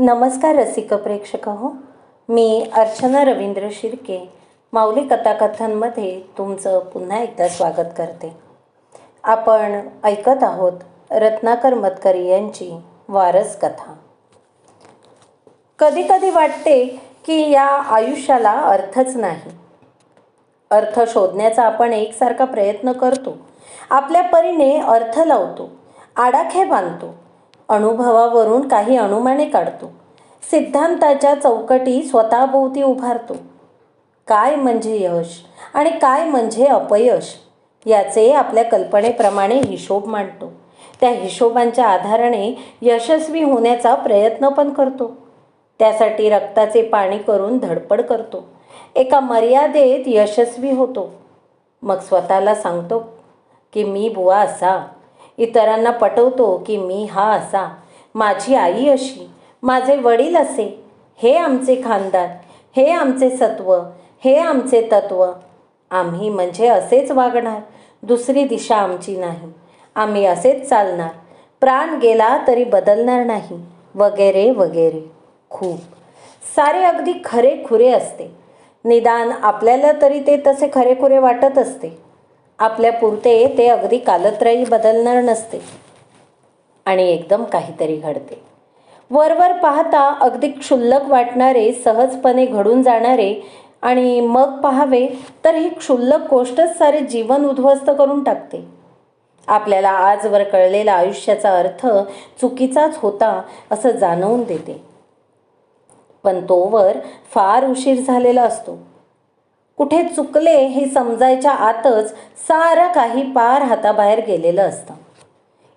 नमस्कार रसिक प्रेक्षक हो मी अर्चना रवींद्र शिर्के माऊली कथाकथनमध्ये तुमचं पुन्हा एकदा स्वागत करते. आपण ऐकत आहोत रत्नाकर मतकरी यांची वारस कथा. कधी कधी वाटते की या आयुष्याला अर्थच नाही. अर्थ शोधण्याचा आपण एकसारखा प्रयत्न करतो. आपल्या परीने अर्थ लावतो आडाखे बांधतो अनुभवावरून काही अनुमाने काढतो. सिद्धांताच्या चौकटी स्वतःभोवती उभारतो. काय म्हणजे यश आणि काय म्हणजे अपयश याचे आपल्या कल्पनेप्रमाणे हिशोब मांडतो. त्या हिशोबांच्या आधाराने यशस्वी होण्याचा प्रयत्न पण करतो. त्यासाठी रक्ताचे पाणी करून धडपड करतो. एका मर्यादेत यशस्वी होतो. मग स्वतःला सांगतो की मी बुवा असा इतरांना पटवतो की मी हा असा. माझी आई अशी. माझे वडील असे. हे आमचे खानदार हे आमचे सत्व. हे आमचे तत्व. आम्ही म्हणजे असेच वागणार. दुसरी दिशा आमची नाही. आम्ही असेच चालणार. प्राण गेला तरी बदलणार नाही. वगैरे वगैरे. खूप. सारे अगदी खरे खुरे असते. निदान आपल्याला तरी ते तसे खरेखुरे वाटत असते. आपल्या पुरते ते अगदी कालत्रयी बदलणार नसते. आणि एकदम काहीतरी घडते. वरवर पाहता अगदी क्षुल्लक वाटणारे सहजपणे घडून जाणारे आणि मग पाहावे तर ही क्षुल्लक गोष्टच सारे जीवन उद्ध्वस्त करून टाकते. आपल्याला आजवर कळलेला आयुष्याचा अर्थ चुकीचाच होता असं जाणवून देते. पण तोवर फार उशीर झालेला असतो. कुठे चुकले हे समजायच्या आतच सारं काही पार हाताबाहेर गेलेलं असतं.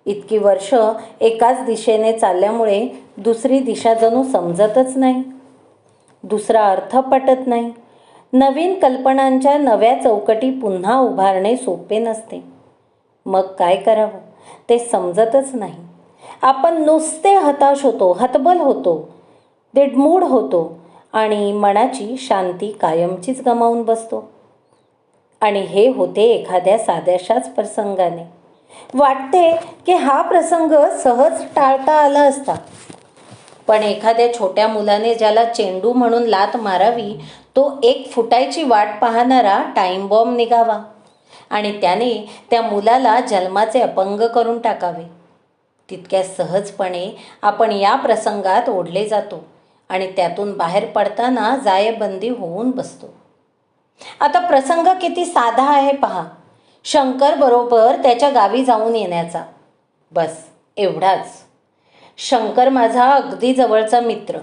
इतकी वर्ष एकाच दिशेने चालल्यामुळे दुसरी दिशा जणू समजतच नाही. दुसरा अर्थ पटत नाही. नवीन कल्पनांच्या नव्या चौकटी पुन्हा उभारणे सोपे नसते. मग काय करावं? ते समजतच नाही. आपण नुसते हताश होतो हतबल होतो. दिडमूड होतो. आणि मनाची शांती कायमचीच गमावून बसतो. आणि हे होते एखाद्या साध्याशाच प्रसंगाने. वाटते की हा प्रसंग सहज टाळता आला असता. पण एखाद्या छोट्या मुलाने ज्याला चेंडू म्हणून लात मारावी तो एक फुटायची वाट पाहणारा टाईम बॉम्ब निघावा. आणि त्याने त्या मुलाला जन्माचे अपंग करून टाकावे. तितक्या सहजपणे आपण या प्रसंगात ओढले जातो. आणि त्यातून बाहेर पडताना जायबंदी होऊन बसतो. आता प्रसंग किती साधा आहे पहा. शंकर बरोबर त्याच्या गावी जाऊन येण्याचा. बस एवढाच. शंकर माझा अगदी जवळचा मित्र.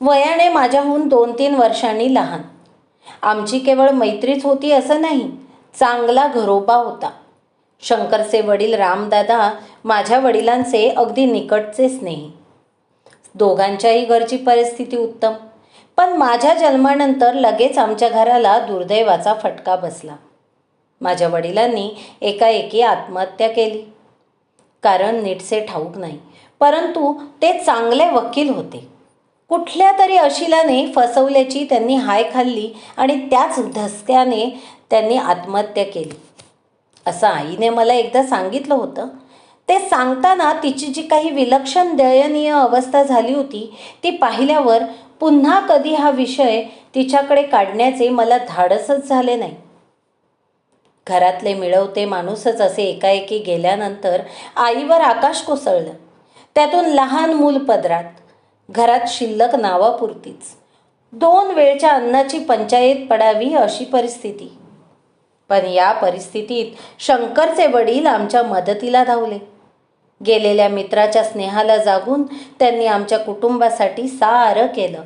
वयाने माझ्याहून दोन तीन वर्षांनी लहान. आमची केवळ मैत्रीच होती असं नाही चांगला घरोबा होता. शंकरचे वडील रामदादा माझ्या वडिलांचे अगदी निकटचे स्नेही. दोघांच्याही घरची परिस्थिती उत्तम. पण माझ्या जन्मानंतर लगेच आमच्या घराला दुर्दैवाचा फटका बसला. माझ्या वडिलांनी एकाएकी आत्महत्या केली. कारण नीटसे ठाऊक नाही. परंतु ते चांगले वकील होते. कुठल्या तरी अशिलाने फसवल्याची त्यांनी हाय खाल्ली आणि त्याच धसक्याने त्यांनी आत्महत्या केली. असं आईने मला एकदा सांगितलं होतं. ते सांगताना तिची जी काही विलक्षण दयनीय अवस्था झाली होती ती पाहिल्यावर पुन्हा कधी हा विषय तिच्याकडे काढण्याचे मला धाडसच झाले नाही. घरातले मिळवते माणूसच असे एकाएकी गेल्यानंतर आईवर आकाश कोसळलं. त्यातून लहान मूल पदरात घरात शिल्लक नावापुरतीच. दोन वेळच्या अन्नाची पंचायत पडावी अशी परिस्थिती. पण या परिस्थितीत शंकरचे वडील आमच्या मदतीला धावले. गेलेल्या मित्राच्या स्नेहाला जागून त्यांनी आमच्या कुटुंबासाठी सारं केलं.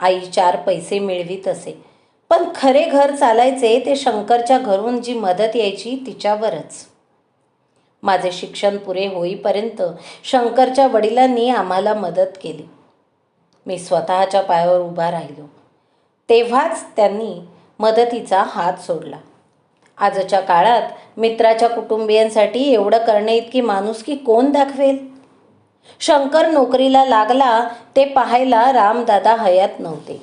आई चार पैसे मिळवीत असे पण खरे घर चालायचे ते शंकरच्या घरून जी मदत यायची तिच्यावरच. माझे शिक्षण पुरे होईपर्यंत शंकरच्या वडिलांनी आम्हाला मदत केली. मी स्वतःच्या पायावर उभा राहिलो. तेव्हाच त्यांनी मदतीचा हात सोडला. आजच्या काळात मित्राच्या कुटुंबियांसाठी एवढं करणे इतकी माणुसकी कोण दाखवेल? शंकर नोकरीला लागला ते पाहायला रामदादा हयात नव्हते.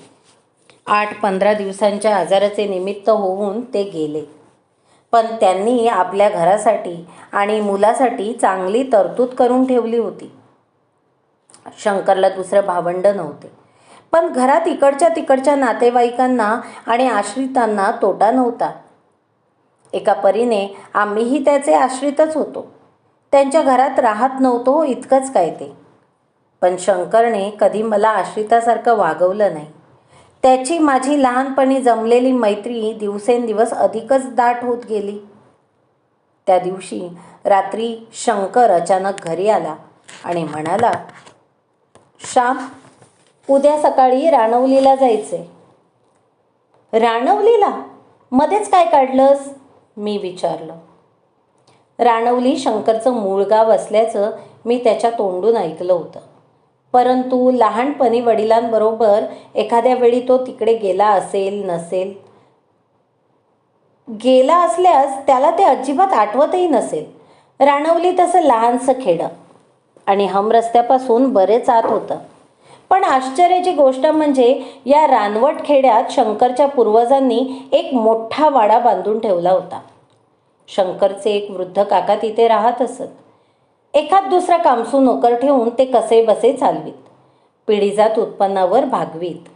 आठ पंधरा दिवसांच्या आजाराचे निमित्त होऊन ते गेले. पण त्यांनी आपल्या घरासाठी आणि मुलासाठी चांगली तरतूद करून ठेवली होती. शंकरला दुसरं भावंड नव्हते. पण घरात इकडच्या तिकडच्या नातेवाईकांना आणि आश्रितांना तोटा नव्हता. एका परीने आम्हीही त्याचे आश्रितच होतो. त्यांच्या घरात राहत नव्हतो इतकंच काय ते. पण शंकरने कधी मला आश्रितासारखं वागवलं नाही. त्याची माझी लहानपणी जमलेली मैत्री दिवसेंदिवस अधिकच दाट होत गेली. त्या दिवशी रात्री शंकर अचानक घरी आला आणि म्हणाला श्याम उद्या सकाळी राणवलीला जायचे राणवलीला मध्येच काय काढलंस? मी विचारलं. राणवली शंकरचं मूळ गाव असल्याचं मी त्याच्या तोंडून ऐकलं होतं. परंतु लहानपणी वडिलांबरोबर एखाद्या वेळी तो तिकडे गेला असेल नसेल गेला असल्यास त्याला ते अजिबात आठवतही नसेल. राणवली तसं लहानसं खेडं आणि हमरस्त्यापासून बरेच आत होतं. पण आश्चर्याची गोष्ट म्हणजे या रानवट खेड्यात शंकरच्या पूर्वजांनी एक मोठा वाडा बांधून ठेवला होता. शंकरचे एक वृद्ध काका तिथे राहत असत. एखाद दुसरा कामसू नोकर ठेवून ते कसे बसे चालवीत. पिढीजात उत्पन्नावर भागवीत.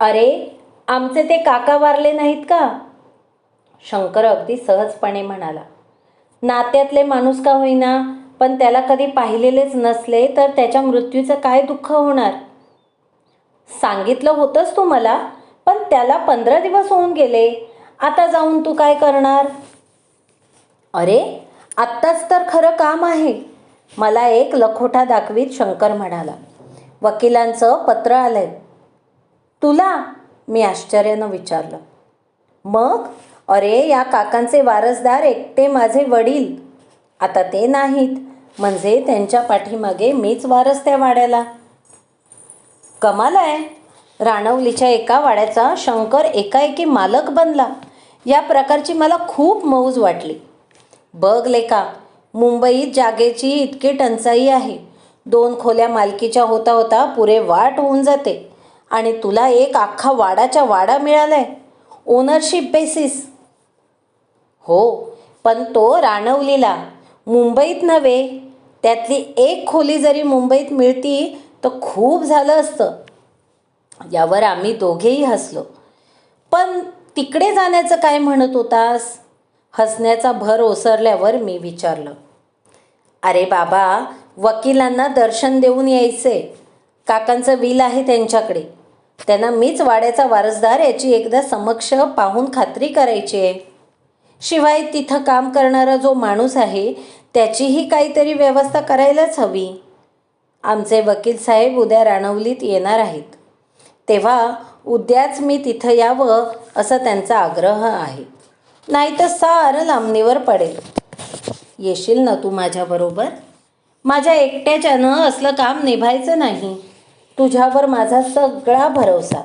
अरे आमचे ते काका वारले नाहीत का? शंकर अगदी सहजपणे म्हणाला. नात्यातले माणूस का होईना? पण त्याला कधी पाहिलेलेच नसले तर त्याच्या मृत्यूचं काय दुःख होणार? सांगितलं होतंच तू मला पण त्याला पंधरा दिवस होऊन गेले. आता जाऊन तू काय करणार? अरे आत्ताच तर खरं काम आहे. मला एक लखोटा दाखवीत शंकर म्हणाला. वकिलांचं पत्र आलंय. तुला? मी आश्चर्यानं विचारलं. मग? अरे या काकांचे वारसदार एकटे माझे वडील. आता ते नाहीत. म्हणजे त्यांच्या पाठीमागे मीच वारस त्या वाड्याला. कमाल आहे. राणवलीच्या एका वाड्याचा शंकर एकाएकी मालक बनला. या प्रकारची मला खूप मौज वाटली. बघ लेका मुंबईत जागेची इतकी टंचाई आहे. दोन खोल्या मालकीच्या होता होता पुरे वाट होऊन जाते. आणि तुला एक अख्खा वाडाच्या वाडा मिळालाय. ओनरशिप बेसिस हो पण तो राणवलीला मुंबईत नव्हे त्यातली एक खोली जरी मुंबईत मिळती तर खूप झालं असतं. यावर आम्ही दोघेही हसलो. पण तिकडे जाण्याचं काय म्हणत होतास? हसण्याचा भर ओसरल्यावर मी विचारलं. अरे बाबा वकिलांना दर्शन देऊन यायचे. काकांचं विल आहे त्यांच्याकडे. त्यांना मीच वाड्याचा वारसदार याची एकदा समक्ष पाहून खात्री करायची आहे. शिवाय तिथं काम करणारा जो माणूस आहे त्याचीही काहीतरी व्यवस्था करायलाच हवी. आमचे वकील साहेब उद्या राणवलीत येणार आहेत. तेव्हा उद्याच मी तिथं यावं असा त्यांचा आग्रह आहे. नाही तर सारं लांबणीवर पडेल. येशील ना तू माझ्याबरोबर? माझ्या एकट्याच्यानं असलं काम निभायचं नाही. तुझ्यावर माझा सगळा भरवसा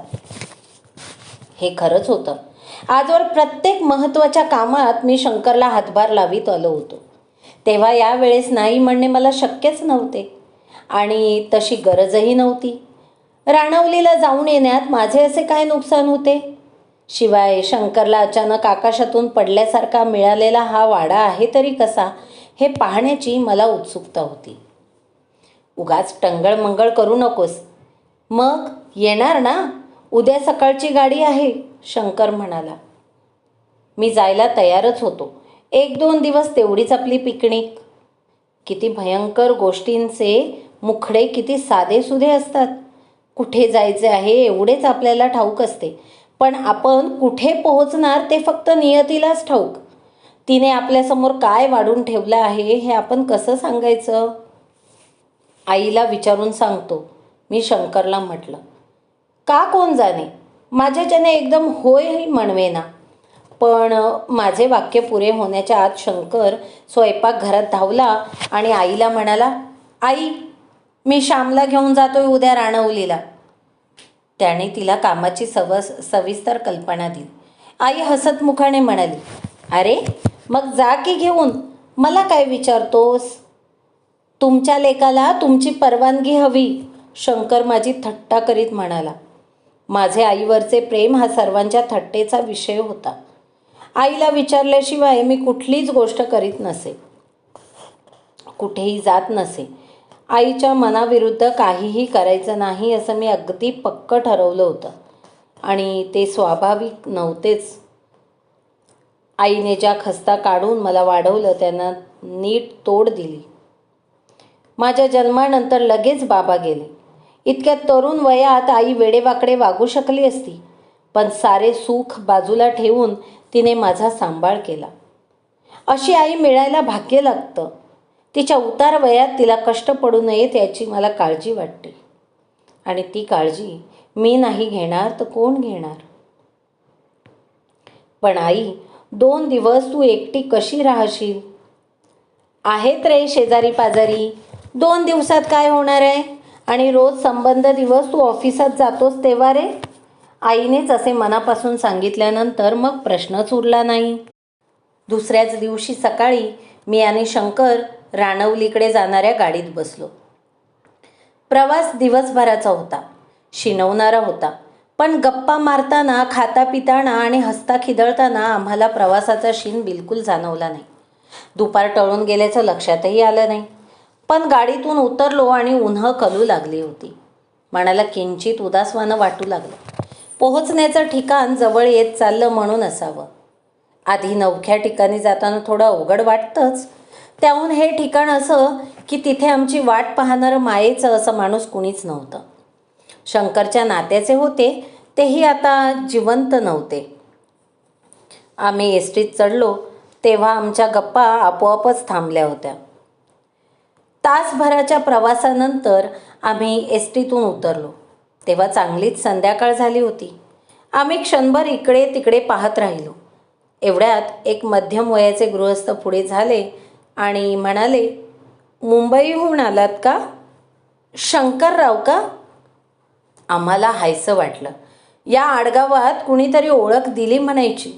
हे खरंच होतं. आजवर प्रत्येक महत्त्वाच्या कामात मी शंकरला हातभार लावित आलो होतो. तेव्हा यावेळेस नाही म्हणणे मला शक्यच नव्हते. आणि तशी गरजही नव्हती. राणावलीला जाऊन येण्यात माझे असे काय नुकसान होते? शिवाय शंकरला अचानक आकाशातून पडल्यासारखा मिळालेला हा वाडा आहे तरी कसा हे पाहण्याची मला उत्सुकता होती. उगाच टंगळमंगळ करू नकोस. मग येणार ना? उद्या सकाळची गाडी आहे शंकर म्हणाला. मी जायला तयारच होतो. एक दोन दिवस तेवढीच आपली पिकनिक. किती भयंकर गोष्टींचे मुखडे किती साधेसुधे असतात. कुठे जायचे आहे एवढेच आपल्याला ठाऊक असते. पण आपण कुठे पोहोचणार ते फक्त नियतीलाच ठाऊक. तिने आपल्यासमोर काय वाढून ठेवलं आहे हे आपण कसं सांगायचं? आईला विचारून सांगतो. मी शंकरला म्हटलं का कोण जाणे? माझ्याच्याने एकदम होय म्हणवेना. पण माझे वाक्य पुरे होण्याच्या आत शंकर स्वयंपाकघरात धावला आणि आईला म्हणाला आई मी श्यामला घेऊन जातोय उद्या राणवलीला. त्याने तिला कामाची सवस सविस्तर कल्पना दिली. आई हसतमुखाने म्हणाली अरे मग जा की घेऊन. मला काय विचारतोस? तुमच्या लेकाला तुमची परवानगी हवी. शंकर माझी थट्टा करीत म्हणाला माझे आईवरचे प्रेम हा सर्वांच्या थट्टेचा विषय होता. आईला विचारल्याशिवाय मी कुठलीच गोष्ट करीत नसे. कुठेही जात नसे. आईच्या मनाविरुद्ध काहीही करायचं नाही असं मी अगदी पक्क ठरवलं होतं. आणि ते स्वाभाविक नव्हतेच. आईने ज्या खस्ता काढून मला वाढवलं त्यांना नीट तोड दिली. माझ्या जन्मानंतर लगेच बाबा गेले. इतक्या तरुण वयात आई वेडेवाकडे वागू शकली असती पण सारे सुख बाजूला ठेवून तिने माझा सांभाळ केला. अशी आई मिळायला भाग्य लागतं. तिच्या उतार वयात तिला कष्ट पडू नयेत याची मला काळजी वाटते. आणि ती काळजी मी नाही घेणार तर कोण घेणार? पण आई दोन दिवस तू एकटी कशी राहशील? आहेत रे शेजारी पाजारी दोन दिवसात काय होणार आहे? आणि रोज संबंध दिवस तू ऑफिसात जातोस तेव्हा रे? आईनेच असे मनापासून सांगितल्यानंतर मग प्रश्नच उरला नाही. दुसऱ्याच दिवशी सकाळी मी आणि शंकर राणवलीकडे जाणाऱ्या गाडीत बसलो. प्रवास दिवसभराचा होता. शिनवणारा होता. पण गप्पा मारताना खाता पिताना आणि हसता खिदळताना आम्हाला प्रवासाचा शीन बिलकुल जाणवला नाही. दुपार टळून गेल्याचं लक्षातही आलं नाही. पण गाडीतून उतरलो आणि उन्हं कलू लागली होती. मनाला किंचित उदासवानं वाटू लागलं. पोहोचण्याचं ठिकाण जवळ येत चाललं म्हणून असावं. आधी नवख्या ठिकाणी जाताना थोडं अवघड वाटतंच. त्याहून हे ठिकाण असं की तिथे आमची वाट पाहणारं मायेचं असं माणूस कुणीच नव्हतं. शंकरच्या नात्याचे होते तेही आता जिवंत नव्हते. आम्ही एस टीत चढलो तेव्हा आमच्या गप्पा आपोआपच थांबल्या होत्या. तासभराच्या प्रवासानंतर आम्ही एस टीतून उतरलो. तेव्हा चांगलीच संध्याकाळ झाली होती. आम्ही क्षणभर इकडे तिकडे पाहत राहिलो. एवढ्यात एक मध्यम वयाचे गृहस्थ पुढे झाले आणि म्हणाले मुंबईहून आलात का? शंकरराव का? आम्हाला हायसं वाटलं. या आडगावात कुणीतरी ओळख दिली म्हणायची.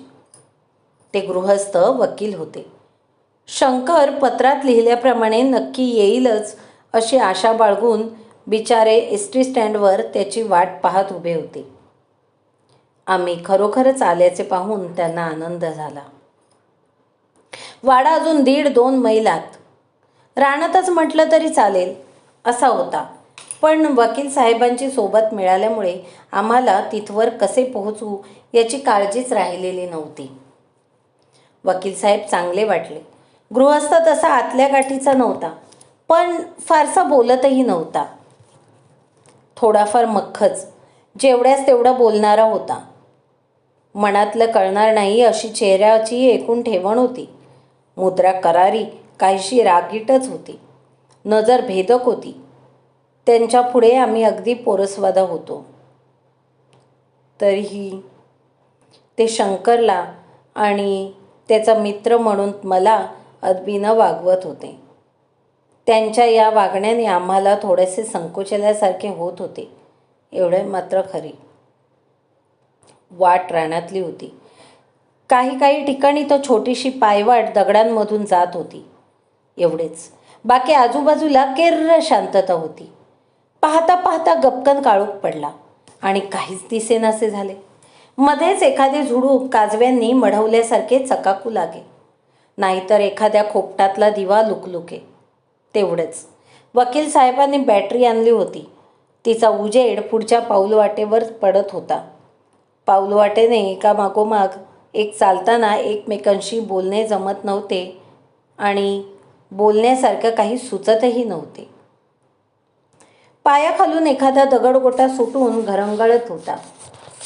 ते गृहस्थ वकील होते. शंकर पत्रात लिहिल्याप्रमाणे नक्की येईलच अशी आशा बाळगून बिचारे एस टी स्टँडवर त्याची वाट पाहत उभे होते. आम्ही खरोखरच आल्याचे पाहून त्यांना आनंद झाला. वाडा अजून दीड दोन मैलात. रानातच म्हटलं तरी चालेल असा होता. पण वकील साहेबांची सोबत मिळाल्यामुळे आम्हाला तिथवर कसे पोहोचू याची काळजीच राहिलेली नव्हती. वकील साहेब चांगले वाटले. गृहस्थ तसा आतल्या गाठीचा नव्हता पण फारसा बोलतही नव्हता. थोडाफार मख्खच जेवढ्यास तेवढा बोलणारा होता. मनातलं कळणार नाही अशी चेहऱ्याची एकूण ठेवण होती. मुद्रा करारी काहीशी रागीटच होती. नजर भेदक होती. त्यांच्या पुढे आम्ही अगदी पोरसवादा होतो. तरीही ते शंकरला आणि त्याचा मित्र म्हणून मला अदबीनं वागवत होते. त्यांच्या या वागण्याने आम्हाला थोडेसे संकोचल्यासारखे होत होते. एवढे मात्र खरे. वाट रानातली होती. काही काही ठिकाणी तो छोटीशी पायवाट दगडांमधून जात होती. एवढेच. बाकी आजूबाजूला केर्र शांतता होती. पाहता पाहता गपकन काळोख पडला. आणि काहीच दिसेनासे झाले. मध्येच एखादे झुडूप काजव्यांनी मढवल्यासारखे चकाकू लागे. नाहीतर एखाद्या खोपटातला दिवा लुकलुके. तेवढंच. वकील साहेबांनी बॅटरी आणली होती. तिचा उजेड पुढच्या पाऊलवाटेवर पडत होता. पाऊलवाटेने एका मागोमाग एक चालताना एकमेकांशी बोलणे जमत नव्हते आणि बोलण्यासारखं काही सुचतही नव्हते. पायाखालून एखादा दगडगोटा सुटून घरंगळत होता.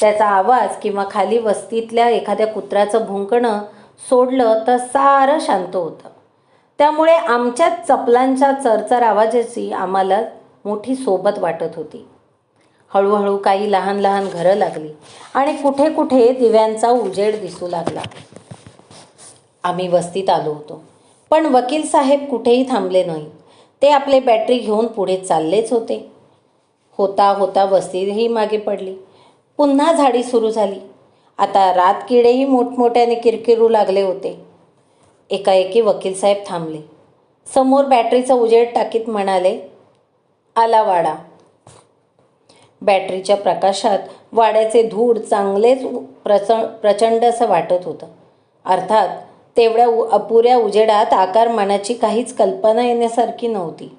त्याचा आवाज किंवा खाली वस्तीतल्या एखाद्या कुत्र्याचं भुंकणं सोडलं तर सारं शांत होतं. त्यामुळे आमच्याच चपलांच्या चरचर आवाजाची आम्हाला मोठी सोबत वाटत होती. हळूहळू काही लहान लहान घरं लागली आणि कुठे कुठे दिव्यांचा उजेड दिसू लागला. आम्ही वस्तीत आलो होतो. पण वकील साहेब कुठेही थांबले नाही. ते आपले बॅटरी घेऊन पुढे चाललेच होते. होता होता वस्तीही मागे पडली. पुन्हा झाडी सुरू झाली. आता रात किडेही मोठमोठ्याने किरकिरू लागले होते. एकाएकी वकील साहेब थांबले. समोर बॅटरीचा उजेड टाकीत म्हणाले आला वाडा. बॅटरीच्या प्रकाशात वाड्याचे धूळ चांगलेच प्रच प्रचंड असं वाटत होतं. अर्थात तेवढ्या उ- अपुऱ्या उजेडात आकारमानाची काहीच कल्पना येण्यासारखी नव्हती.